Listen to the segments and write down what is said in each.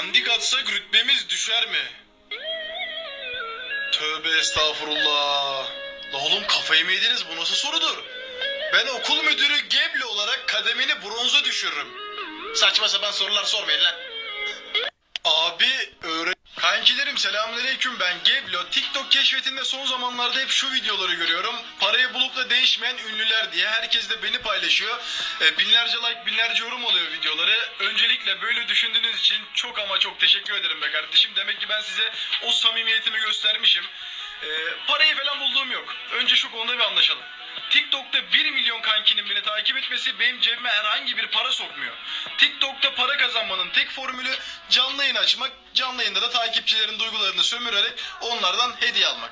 Dandik atsak rütbemiz düşer mi? Tövbe estağfurullah. La oğlum kafayı mı yediniz bu nasıl sorudur? Ben okul müdürü Gebli olarak kademini bronza düşürürüm. Saçma sapan sorular sormayın lan. Abi Kankilerim selamünaleyküm ben Geblo. TikTok keşfetinde son zamanlarda hep şu videoları görüyorum. Parayı bulup da değişmeyen ünlüler diye. Herkes de beni paylaşıyor. E, binlerce like, binlerce yorum oluyor videoları. Öncelikle böyle düşündüğünüz için çok ama çok teşekkür ederim be kardeşim. Demek ki ben size o samimiyetimi göstermişim. E, parayı falan bulduğum yok. Önce şu konuda bir anlaşalım. TikTok'ta 1 milyon kankinin beni takip etmesi benim cebime herhangi bir para sokmuyor. TikTok'ta para kazanmanın tek formülü canlı yayın açmak, canlı yayında da takipçilerin duygularını sömürerek onlardan hediye almak.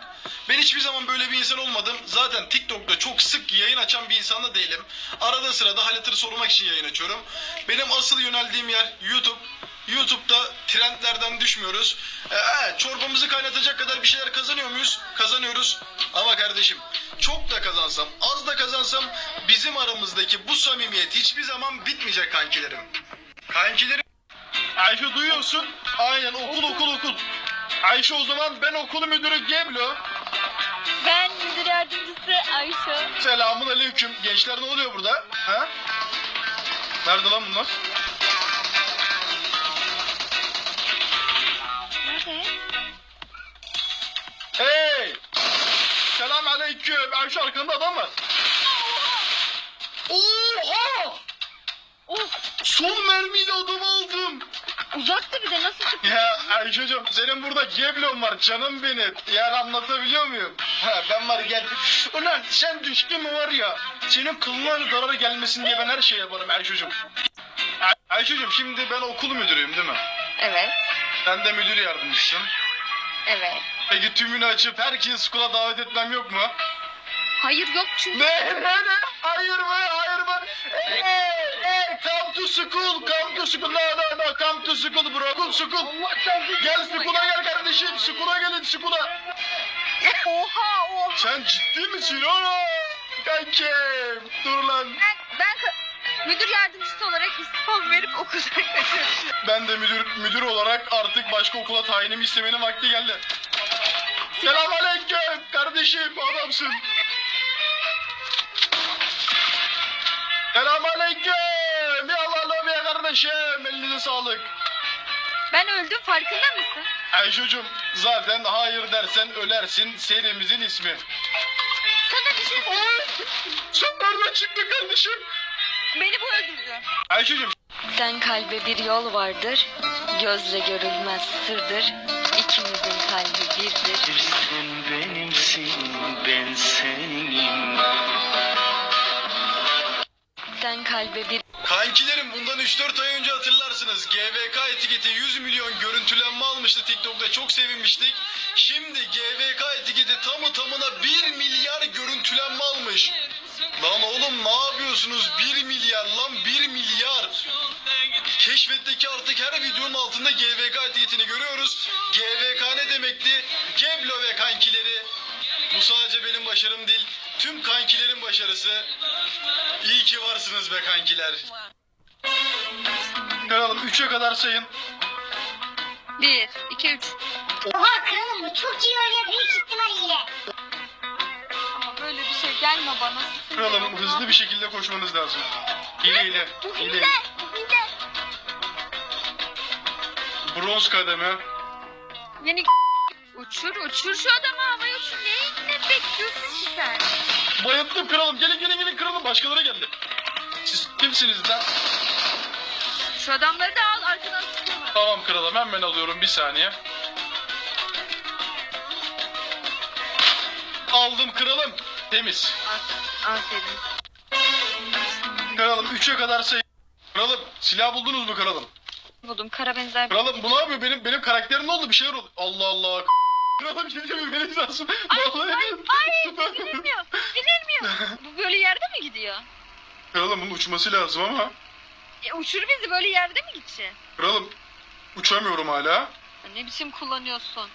Ben hiçbir zaman böyle bir insan olmadım. Zaten TikTok'ta çok sık yayın açan bir insan da değilim. Arada sırada hal hatır sormak için yayın açıyorum. Benim asıl yöneldiğim yer YouTube. YouTube'da trendlerden düşmüyoruz. Ee, çorbamızı kaynatacak kadar bir şeyler kazanıyor muyuz? Kazanıyoruz. Ama kardeşim çok da kazansam, az da kazansam bizim aramızdaki bu samimiyet hiçbir zaman bitmeyecek kankilerim. Kankilerim. Ayşe duyuyorsun? Aynen okul okul okul. Ayşe o zaman ben okul müdürü Geblo. Ben müdür yardımcısı Ayşe. Selamun aleyküm. Gençler ne oluyor burada? Ha? Nerede lan bunlar? Aleyküm. Ayşe arkanda adam var. Oha! Of Son mermiyle adam aldım. uzaktı bir de nasıl sıkı? Ya Ayşe'cim senin burada geblon var canım benim. Yani anlatabiliyor muyum? Ha, ben var gel. Ulan sen düştün mü var ya. Senin kılına zararı gelmesin diye ben her şey yaparım Ayşe'cim. Ay- Ayşe'cim şimdi ben okul müdürüyüm değil mi? Evet. Sen de müdür yardımcısın. Evet. Peki tümünü açıp herkesi okula davet etmem yok mu? Hayır yok çünkü. Ne ne ne? Hayır mı? Hayır mı? Hey, hey, come to school, come to school. No, no, no, come to school bro. School, school. Gel school'a gel kardeşim. School'a gelin school'a. Oha oha. Sen ciddi misin oğlum? Kankim. Dur lan. Ben, ben müdür yardımcısı olarak istifamı verip okuldan kaçıyorum. Ben de müdür müdür olarak artık başka okula tayinimi istemenin vakti geldi. Selamünaleyküm kardeşim adamsın. Selamünaleyküm. Ya Allah ya kardeşim. Elinize sağlık. Ben öldüm farkında mısın? Ayşe'cim zaten hayır dersen ölersin serimizin ismi. Sana bir şey söyleyeyim. Sen nereden çıktın kardeşim? Beni bu öldürdü. Ayşe'cim Den kalbe bir yol vardır, gözle görülmez sırdır. İkimizin kalbi birdir. Sen benimsin, ben seninim. Den kalbe bir Kankilerim bundan 3-4 ay önce hatırlarsınız. GVK etiketi 100 milyon görüntülenme almıştı TikTok'ta. Çok sevinmiştik. Şimdi GVK etiketi tamı tamına 1 milyar görüntülenme almış. Lan oğlum ne yapıyorsunuz? 1 milyar lan 1 milyar. Keşfetteki artık her videonun altında GVK etiketini görüyoruz. GVK ne demekti? Geblo ve kankileri. Bu sadece benim başarım değil. Tüm kankilerin başarısı. İyi ki varsınız be kankiler. Kralım 3'e kadar sayın. Bir, iki, üç. Oha kralım bu çok iyi oynuyor büyük ihtimal hile. Ama böyle bir şey gelme bana. Kralım hızlı bir şekilde koşmanız lazım. Hile hile. Hile. Bronz kademe. Yeni uçur uçur şu adamı havaya uçur. Ne bekliyorsun ki sen? Bayıldım kralım. Gelin gelin gelin kralım. Başkaları geldi. Siz kimsiniz lan? Şu adamları da al arkadan sıkıyorlar. Tamam kralım hemen alıyorum bir saniye. Aldım kralım. Temiz. Aferin. Kralım 3'e kadar sayın. Kralım silah buldunuz mu kralım? Buldum kara benzer. Kralım bu ne yapıyor? Benim benim karakterim ne oldu? Bir şeyler oldu. Allah Allah. Kralım şey bilmeniz lazım. Vallahi. Ay bilinmiyor. Bilinmiyor. Bu böyle yerde mi gidiyor? Kralım bunun uçması lazım ama. E, uçur bizi böyle yerde mi gidecek? Kralım uçamıyorum hala. Ne biçim kullanıyorsun?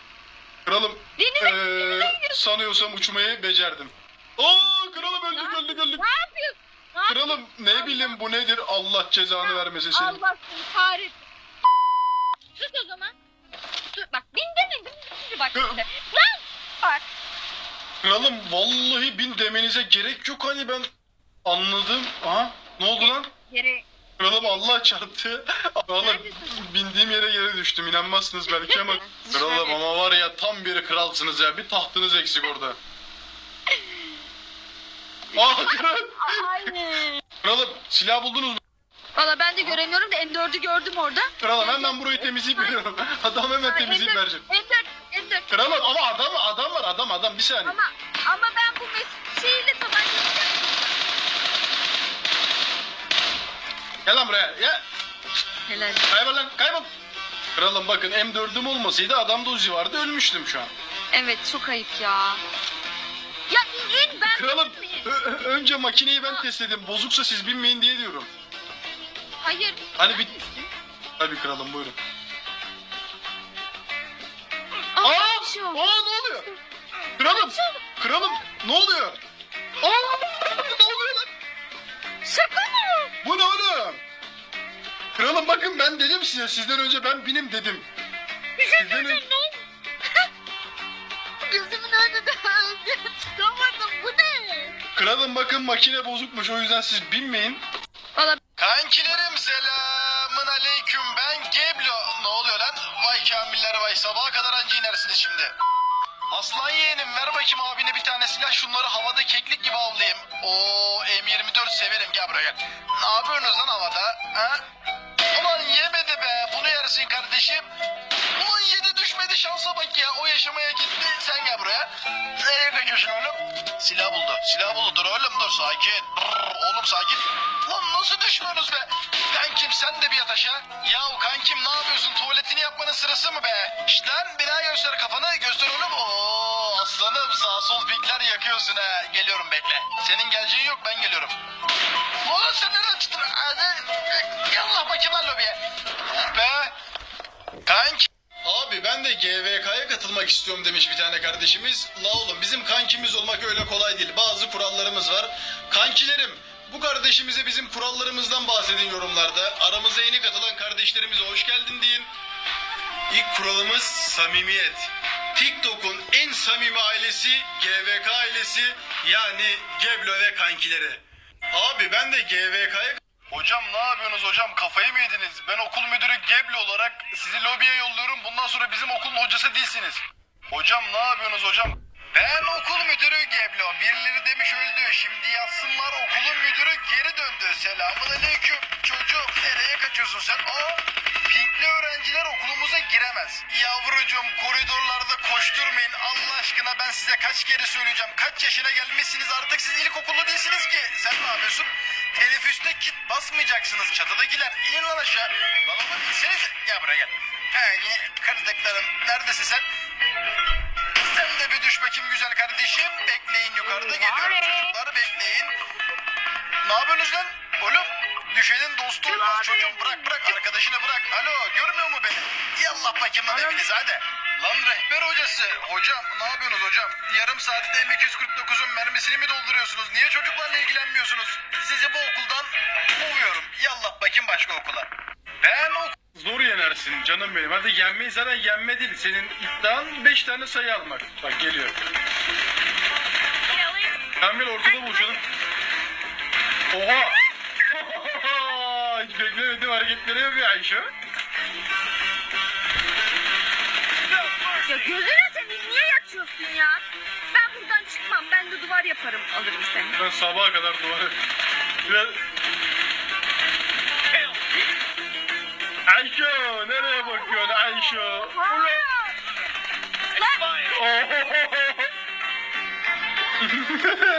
Kralım Denize eee, sanıyorsam uçmayı becerdim. Oo kralım öldük öldük öldük. ne yapıyorsun? Ne yapıyorsun? Kralım ne bileyim bu nedir Allah cezanı vermesin senin. Allah seni kahretsin. Sus o zaman bak şimdi. Lan! Bak. Kralım vallahi bin demenize gerek yok hani ben anladım. Aha ne oldu lan? Yere... Kralım Allah çarptı. Valla bindiğim yere geri düştüm inanmazsınız belki ama. kralım ama var ya tam bir kralsınız ya bir tahtınız eksik orada. Aa kral. kralım silah buldunuz mu? Valla ben de göremiyorum da M4'ü gördüm orada. Kralım hemen burayı temizleyip veriyorum. Adam hemen temizleyip verecek. M4 şimdi. Kralım ama adam adam var adam adam bir saniye. Ama ama ben bu mes şeyle savaş Gel lan buraya. Ya. Helal. Kaybol lan kaybol. Kralım bakın M4'üm olmasaydı adamda uzi vardı ölmüştüm şu an. Evet çok ayıp ya. Ya in ben Kralım önce makineyi ben Aa. test edeyim. Bozuksa siz binmeyin diye diyorum. Hayır. Hani bir... Tabii kralım buyurun. Aa, Aa! bir şey ne oluyor? Kralım! Kralım ne oluyor? Aa ne oluyor lan? Şaka mı? Bu ne oğlum? Kralım bakın ben dedim size sizden önce ben binim dedim. Sizden önce... Gözümün önünde öldü. Çıkamadım. Bu ne? Kralım bakın makine bozukmuş o yüzden siz binmeyin. Kankilerim selamın aleyküm ben Geblo. Ne oluyor lan? Vay kamiller vay sabaha kadar anca inersiniz şimdi. Aslan yeğenim ver bakayım abine bir tane silah şunları havada keklik gibi avlayayım. Oo M24 severim gel buraya gel. Ne yapıyorsunuz lan havada? Ha? Ulan yemedi be bunu yersin kardeşim. Ulan yedi düşmedi şansa bak ya o yaşamaya gitti sen gel buraya. Nereye kaçıyorsun oğlum? Silah buldu silah buldu dur oğlum dur sakin. Brrr, oğlum sakin. Lan nasıl düşmüyorsunuz be? Kankim sen de bir yat aşağı. Yahu kankim ne yapıyorsun tuvaletini yapmanın sırası mı be? Şşt lan bir daha göster kafanı göster oğlum. Oo aslanım sağ sol pikler yakıyorsun ha. Geliyorum bekle. Senin geleceğin yok ben geliyorum. Oğlum sen nereden çıktın? Hadi. Yallah bakayım lobiye. Be. Kanki. Abi ben de GVK'ya katılmak istiyorum demiş bir tane kardeşimiz. La oğlum bizim kankimiz olmak öyle kolay değil. Bazı kurallarımız var. Kankilerim bu kardeşimize bizim kurallarımızdan bahsedin yorumlarda. Aramıza yeni katılan kardeşlerimize hoş geldin deyin. İlk kuralımız samimiyet. TikTok'un en samimi ailesi GVK ailesi yani Geblo ve kankileri. Abi ben de GVK'ya Hocam ne yapıyorsunuz hocam kafayı mı yediniz? Ben okul müdürü Geblo olarak sizi lobiye yolluyorum. Bundan sonra bizim okulun hocası değilsiniz. Hocam ne yapıyorsunuz hocam? Ben okul müdürü Geblo. Birileri demiş öldü. Şimdi yazsınlar okulun müdürü geri döndü. Selamun aleyküm. Çocuğum nereye kaçıyorsun sen? Aa, pinkli öğrenciler okulumuza giremez. Yavrucuğum koridorlarda koşturmayın. Allah aşkına ben size kaç kere söyleyeceğim. Kaç yaşına gelmişsiniz artık siz ilkokulda değilsiniz ki. Sen ne yapıyorsun? Teneffüste kit basmayacaksınız çatıdakiler. İnin lan aşağı. Lan oğlum insenize. Gel buraya gel. He yine kırdıklarım. Neredesin sen? Sen de bir düş bakayım güzel kardeşim. Bekleyin yukarıda geliyorum çocuklar bekleyin. Ne yapıyorsunuz lan? Oğlum düşenin dostu olmaz çocuğum bırak bırak arkadaşını bırak. Alo görmüyor mu beni? Yallah bakayım lan evinize hadi. Lan rehber hocası. Hocam ne yapıyorsunuz hocam? Yarım saatte M249'un mermisini mi dolduruyorsunuz? Niye çocuklarla ilgilenmiyorsunuz? Sizi bu okuldan kovuyorum. Yallah bakayım başka okula. Ben ok Zor yenersin canım benim. Hadi yenmeyi zaten yenme değil. Senin iddian 5 tane sayı almak. Bak geliyor. Kamil ortada buluşalım. Oha! Hiç beklemedim hareketleri yapıyor Ayşe. Ya gözüne seveyim niye yatıyorsun ya? Ben buradan çıkmam. Ben de duvar yaparım. Alırım seni. Ben sabaha kadar duvara... Biraz... Ayşe nereye bakıyorsun Ayşe? Ulan!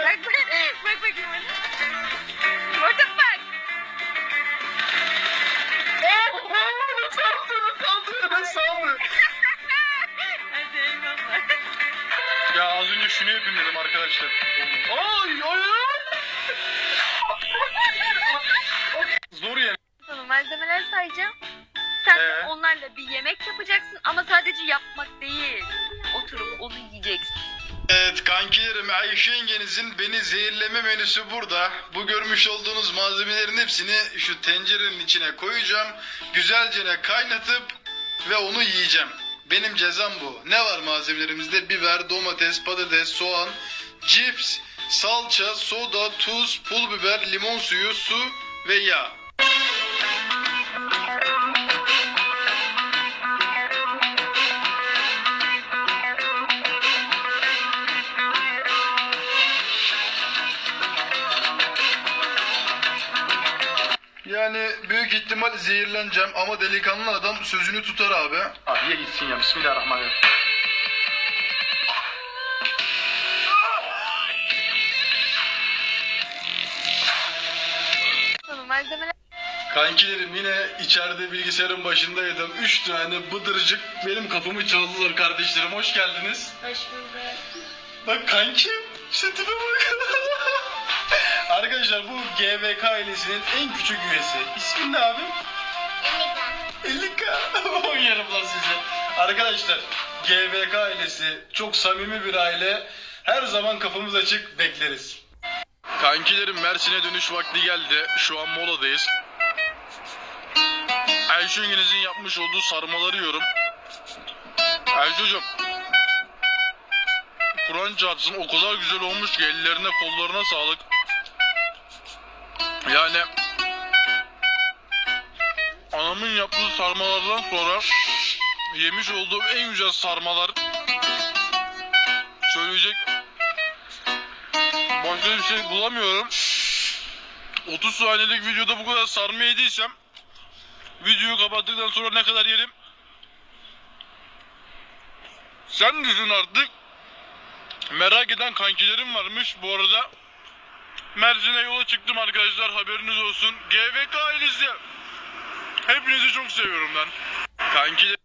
Bak şunu yapayım dedim arkadaşlar. Ay ay Zor yani. Malzemeler sayacağım. Sen de Ee? onlarla bir yemek yapacaksın ama sadece yapmak değil. Oturup onu yiyeceksin. Evet kankilerim Ayşe yengenizin beni zehirleme menüsü burada. Bu görmüş olduğunuz malzemelerin hepsini şu tencerenin içine koyacağım. Güzelce kaynatıp ve onu yiyeceğim. Benim cezam bu. Ne var malzemelerimizde? Biber, domates, patates, soğan, cips, salça, soda, tuz, pul biber, limon suyu, su ve yağ. Yani büyük ihtimal zehirleneceğim ama delikanlı adam sözünü tutar abi. Abi ye gitsin ya. Bismillahirrahmanirrahim. Malzemeler Kankilerim yine içeride bilgisayarın başındaydım. Üç tane bıdırcık benim kapımı çaldılar kardeşlerim. Hoş geldiniz. Hoş bulduk. Bak kankim şu tipe bak. Arkadaşlar bu GVK ailesinin en küçük üyesi. İsmin ne abi? Elika. 50k. Oynarım lan size. Arkadaşlar GVK ailesi çok samimi bir aile. Her zaman kapımız açık bekleriz. Kankilerim Mersin'e dönüş vakti geldi. Şu an moladayız. Ayşe Yengeniz'in yapmış olduğu sarmaları yiyorum. Ayşe hocam. Kur'an çarpsın o kadar güzel olmuş ki ellerine kollarına sağlık. Yani anamın yaptığı sarmalardan sonra yemiş olduğum en güzel sarmalar söyleyecek başka bir şey bulamıyorum. 30 saniyelik videoda bu kadar sarma yediysem videoyu kapattıktan sonra ne kadar yerim? Sen düşün artık. Merak eden kankilerim varmış bu arada Mersin'e yola çıktım arkadaşlar haberiniz olsun GVK ailesi Hepinizi çok seviyorum ben. Kankiler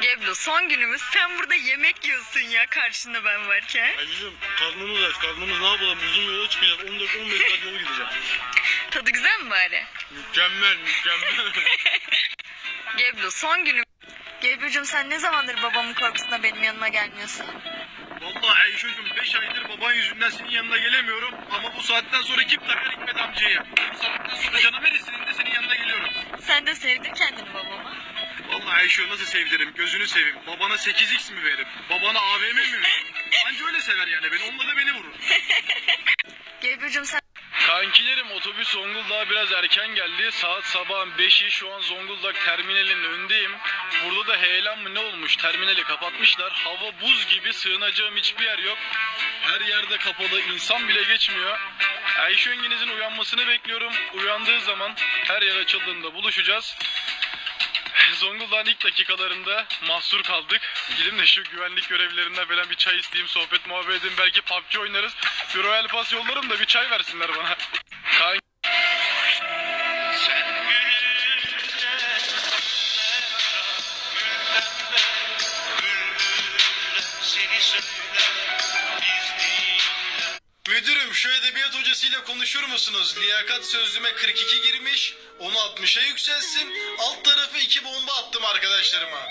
Geblo son günümüz sen burada yemek yiyorsun ya karşında ben varken. Ayrıcığım karnımız aç. Karnımız ne yapalım? Uzun yola çıkacağız. 14-15 saat yolu gideceğim. Tadı güzel mi bari? Mükemmel mükemmel. Geblo son günüm. Geblo'cum sen ne zamandır babamın korkusunda benim yanıma gelmiyorsun? Ayşe'cim 5 aydır baban yüzünden senin yanına gelemiyorum. Ama bu saatten sonra kim takar Hikmet amcayı? Bu saatten sonra canım verirsin de senin yanına geliyorum. Sen de sevdin kendini babama. Vallahi Ayşe'yi nasıl sevdirim gözünü seveyim. Babana 8x mi veririm? Babana AVM mi veririm? Anca öyle sever yani beni. Onunla da beni vurur. Geblo'cum sen Kankilerim otobüs Zonguldak'a biraz erken geldi. Saat sabahın 5'i şu an Zonguldak terminalinin önündeyim. Burada da heyelan mı ne olmuş? Terminali kapatmışlar. Hava buz gibi sığınacağım hiçbir yer yok. Her yerde kapalı insan bile geçmiyor. Ayşe yengenizin uyanmasını bekliyorum. Uyandığı zaman her yer açıldığında buluşacağız. Zonguldak'ın ilk dakikalarında mahsur kaldık. Gidin de şu güvenlik görevlilerinden falan bir çay isteyeyim, sohbet muhabbet edeyim. Belki PUBG oynarız. Bir Royal Pass yollarım da bir çay versinler bana. Kan Müdürüm şu edebiyat hocasıyla konuşur musunuz? Liyakat sözlüğüme 42 girmiş. Onu 60'a yükselsin. Alt tarafı iki bomba attım arkadaşlarıma.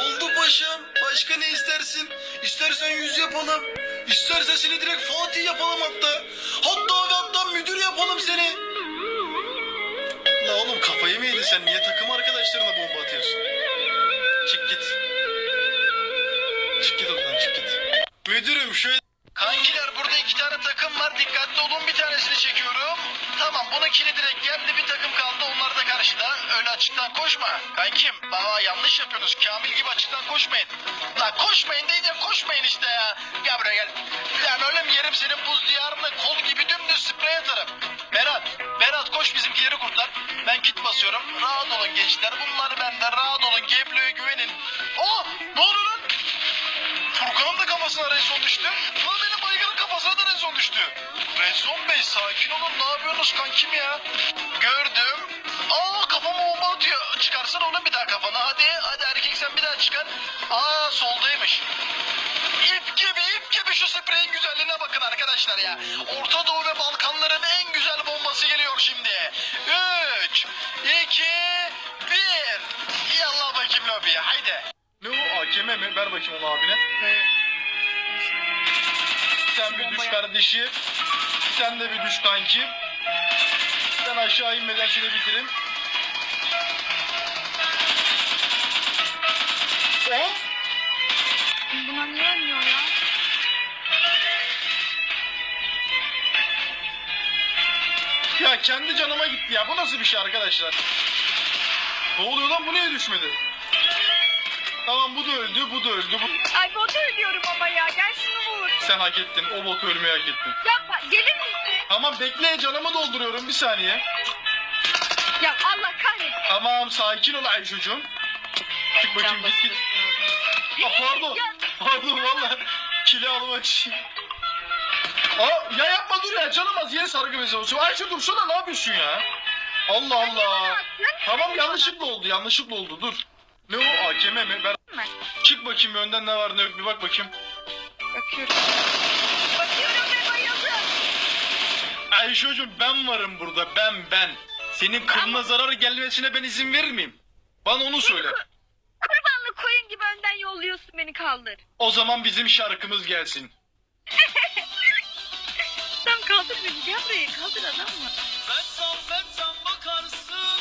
Oldu paşam. Başka ne istersin? İstersen yüz yapalım. İstersen seni direkt Fatih yapalım hatta. Hatta ve hatta müdür yapalım seni. La oğlum kafayı mı yedin sen? Niye takım arkadaşlarına bomba atıyorsun? Çık git. Çık git oradan çık git. Müdürüm şöyle... Kankiler burada iki tane takım var. Dikkatli olun bir tanesini çekiyorum. Tamam bunun kilidi geldi. Bir takım kaldı. Onlar da karşıda. Öyle açıktan koşma. Kankim bana yanlış yapıyorsunuz. Kamil gibi açıktan koşmayın. Lan koşmayın deyince koşmayın işte ya. Gel buraya gel. Lan oğlum yerim senin buz diyarını kol gibi dümdüz sprey atarım. Berat, Berat koş bizimkileri kurtar. Ben kit basıyorum. Rahat olun gençler. Bunlar benden rahat olun. Geblo'ya güvenin. Aa ne oluyor lan? Furkan'ın da kafasına rezon düştü. Lan benim baygının kafasına da rezon düştü. Rezon Bey sakin olun ne yapıyorsunuz kankim ya? Gördüm. Aa kafama bomba atıyor. Çıkarsana oğlum bir daha kafana. Hadi hadi erkek sen bir daha çıkar. Aa soldaymış. İp gibi ip gibi şu spreyin güzelliğine bakın arkadaşlar ya. Orta Doğu ve Balkanların en güzel bombası geliyor şimdi. 3, 2, 1. Yallah bakayım lobiye haydi. Ne o AKM mi? Ver bakayım onu abine. Sen bir düş kardeşim. Sen de bir düş kankim. Sen aşağı inmeden şunu bitirin. Hop. Ee? Buna niye ölmüyor ya? Ya kendi canıma gitti ya. Bu nasıl bir şey arkadaşlar? Ne oluyor lan? Bu niye düşmedi? Tamam bu da öldü, bu da öldü. Bu... Ay motor ölüyorum ama ya. Gerçekten. Sen hak ettin. O botu ölmeyi hak ettin. Yapma. Gelir misin? Tamam bekle canımı dolduruyorum bir saniye. Ya Allah kahretsin. Tamam sakin ol Ayşucuğum. Çık bakayım git git. Aa, pardon. Ya. Pardon valla. Kili almak için. Aa, ya yapma dur ya canım az yeni sargı bezi olsun. Ayşe dur şuna ne yapıyorsun ya? Allah Allah. Tamam yanlışlıkla oldu yanlışlıkla oldu dur. Ne o AKM mi? Ben... Çık bakayım önden ne var ne yok bir bak bakayım. Bakıyorum. Bakıyorum ve bayıldım. Ayşe'cim ben varım burada ben ben. Senin kılına zarar gelmesine ben izin verir miyim? Bana onu söyle. Kurbanlık koyun gibi önden yolluyorsun beni kaldır. O zaman bizim şarkımız gelsin. Tamam kaldır beni. Gel buraya kaldır adam mı? Fetsam fetsam bakarsın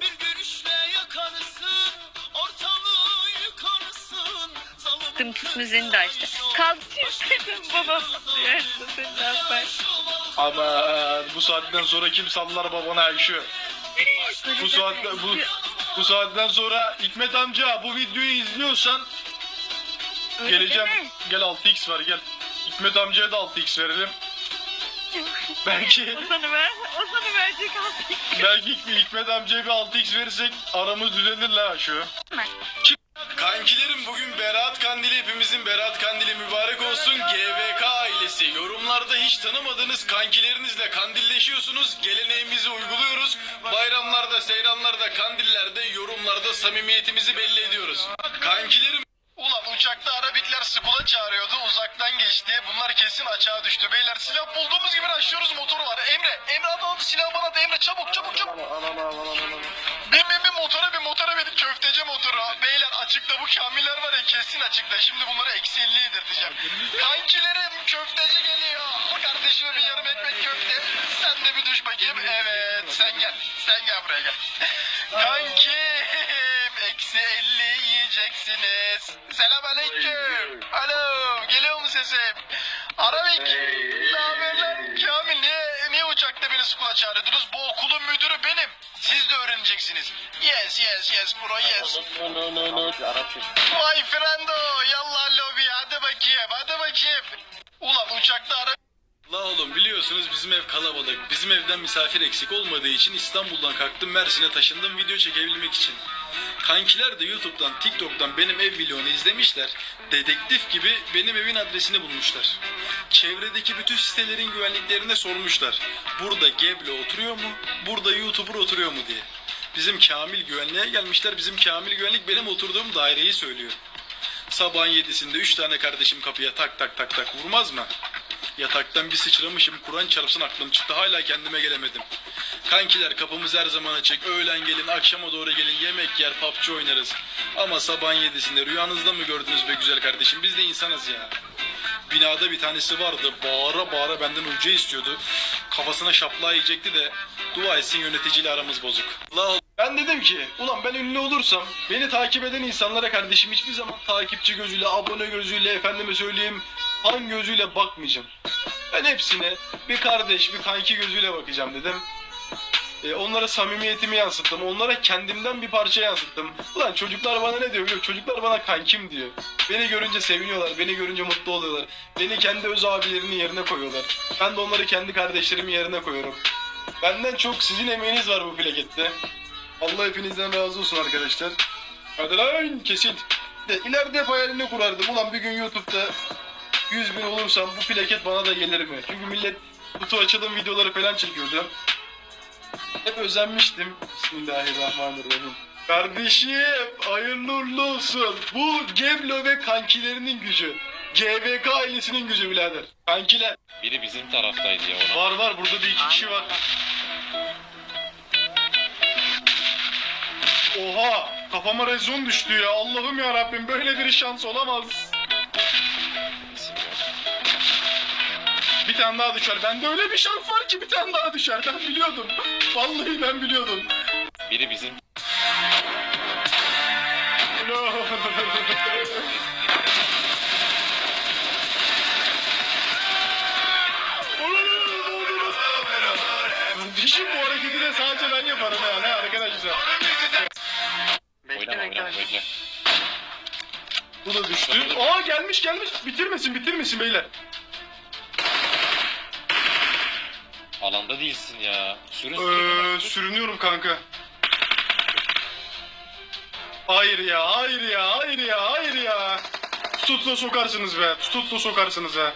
Bir görüşle yakarsın Ortalığı yıkarsın tut müziğini de açtı. Kaldır istedim ne yapar? Ama bu saatten sonra kim sallar babana Ayşe? Bu saatte bu bu saatten sonra Hikmet amca bu videoyu izliyorsan Öyle geleceğim. deme. Gel 6x var gel. Hikmet amcaya da 6x verelim. Belki Ozan'ı ver. Ozan'ı verecek artık. belki Hikmet amcaya bir 6x verirsek aramız düzelir la şu. Kankilerim bugün Berat Kandili hepimizin Berat Kandili mübarek olsun GVK ailesi. Yorumlarda hiç tanımadığınız kankilerinizle kandilleşiyorsunuz. Geleneğimizi uyguluyoruz. Bayramlarda, seyranlarda, kandillerde, yorumlarda samimiyetimizi belli ediyoruz. Kankilerim Ulan uçakta Arabikler skula çağırıyordu uzaktan geçti. Bunlar kesin açığa düştü. Beyler silah bulduğumuz gibi açıyoruz motoru var. Emre, Emre hadi al silahı bana da Emre çabuk çabuk çabuk. Bin bin bin motora bin motora bin köfteci motoru. Beyler açıkta bu kamiller var ya kesin açıkta. Şimdi bunları eksi 50 yedirteceğim. Kankilerim köfteci geliyor. Kardeşime bir yarım ekmek köfte. Sen de bir düş bakayım. Evet sen gel. Sen gel buraya gel. Kankim eksi 50 yiyeceksiniz. Selam aleyküm. Alo geliyor mu sesim? Arabik. Ne haber lan? Kamil niye, niye uçakta beni skula çağırdınız? Bu okulun müdürü benim. Siz de öğreneceksiniz. Yes yes yes bro yes. Vay friendo yallah lobi hadi bakayım hadi bakayım. Ulan uçakta ara... La oğlum biliyorsunuz bizim ev kalabalık. Bizim evden misafir eksik olmadığı için İstanbul'dan kalktım Mersin'e taşındım video çekebilmek için. Kankiler de YouTube'dan, TikTok'tan benim ev vlogunu izlemişler. Dedektif gibi benim evin adresini bulmuşlar. Çevredeki bütün sitelerin güvenliklerine sormuşlar. Burada Geblo oturuyor mu? Burada YouTuber oturuyor mu diye. Bizim Kamil güvenliğe gelmişler. Bizim Kamil güvenlik benim oturduğum daireyi söylüyor. Sabahın yedisinde üç tane kardeşim kapıya tak tak tak tak vurmaz mı? Yataktan bir sıçramışım Kur'an çarpsın aklım çıktı hala kendime gelemedim. Kankiler kapımız her zaman açık. Öğlen gelin akşama doğru gelin yemek yer PUBG oynarız. Ama sabahın yedisinde rüyanızda mı gördünüz be güzel kardeşim biz de insanız ya. Binada bir tanesi vardı bağıra bağıra benden ucu istiyordu. Kafasına şaplağı yiyecekti de dua etsin yöneticiyle aramız bozuk. La ben dedim ki ulan ben ünlü olursam beni takip eden insanlara kardeşim hiçbir zaman takipçi gözüyle, abone gözüyle, efendime söyleyeyim han gözüyle bakmayacağım. Ben hepsine bir kardeş, bir kanki gözüyle bakacağım dedim. E, onlara samimiyetimi yansıttım. Onlara kendimden bir parça yansıttım. Ulan çocuklar bana ne diyor biliyor? Çocuklar bana kankim diyor. Beni görünce seviniyorlar. Beni görünce mutlu oluyorlar. Beni kendi öz abilerinin yerine koyuyorlar. Ben de onları kendi kardeşlerimin yerine koyuyorum. Benden çok sizin emeğiniz var bu plakette. Allah hepinizden razı olsun arkadaşlar. Hadi lan kesin. De, ileride hep hayalini kurardım. Ulan bir gün YouTube'da 100 bin olursam bu plaket bana da gelir mi? Çünkü millet kutu açılım videoları falan çekiyordu. Hep özenmiştim. Bismillahirrahmanirrahim. Kardeşim hayırlı uğurlu olsun. Bu Geblo ve kankilerinin gücü. GVK ailesinin gücü birader. Kankiler. Biri bizim taraftaydı ya ona. Var var burada bir iki kişi var. Oha kafama rezon düştü ya Allah'ım ya Rabbim böyle bir şans olamaz. Bir tane daha düşer. Bende öyle bir şans var ki bir tane daha düşer. Ben biliyordum. Vallahi ben biliyordum. Biri bizim No. Kardeşim güzel. Oynama oynama bekle. Bu da düştü. Aa gelmiş gelmiş. Bitirmesin bitirmesin beyler. Alanda değilsin ya. Sürün sürün. Ee, sürünüyorum kanka. Hayır ya, hayır ya, hayır ya, hayır ya. Tutup da sokarsınız be, tutup da sokarsınız ha.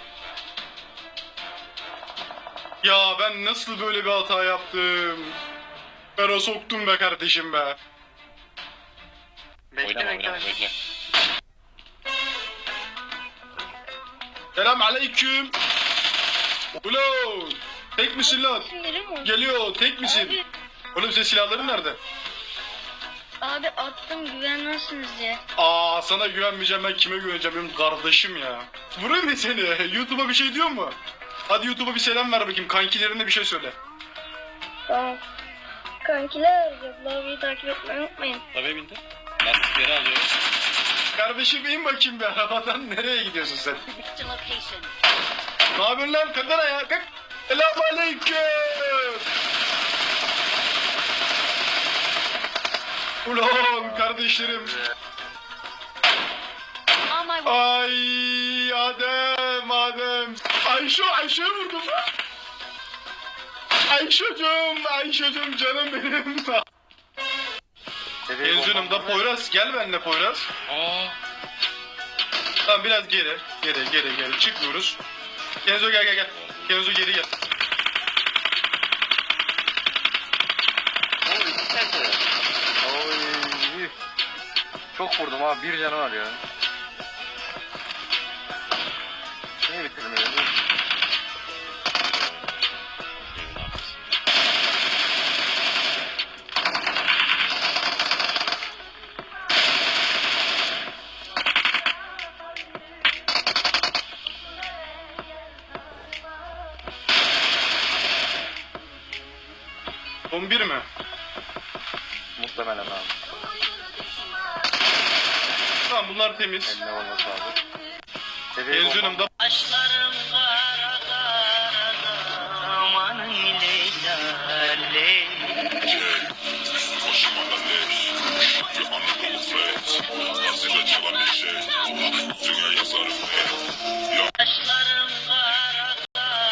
Ya ben nasıl böyle bir hata yaptım? Ben o soktum be kardeşim be. Oynama oynama bekle. Selam aleyküm. Ulo. Tek misin lan? Geliyor, tek misin? Oğlum senin silahların nerede? Abi attım güvenmezsiniz diye. Aa sana güvenmeyeceğim ben kime güveneceğim benim kardeşim ya. Vurayım mı seni? YouTube'a bir şey diyor mu? Hadi YouTube'a bir selam ver bakayım kankilerine bir şey söyle. Tamam. Kankiler Cablavi'yi takip etmeyi unutmayın. Tabii bindi. Lastikleri alıyorum. Kardeşim in bakayım bir arabadan nereye gidiyorsun sen? ne yapıyorsun lan kadına ya? Kalk. Selamun aleyküm. Ulan kardeşlerim. Ay Adem Adem. Ayşe Ayşe vurdum. Ayşe'cim Ayşe'cim canım benim. Benzinim da Poyraz gel benimle Poyraz. Aa. Tamam biraz geri geri geri geri çıkmıyoruz. Kenzo gel gel gel. Kenzo geri gel. Oy. Çok vurdum abi bir canı var ya. Temiz. Eline olması lazım. Benzinim da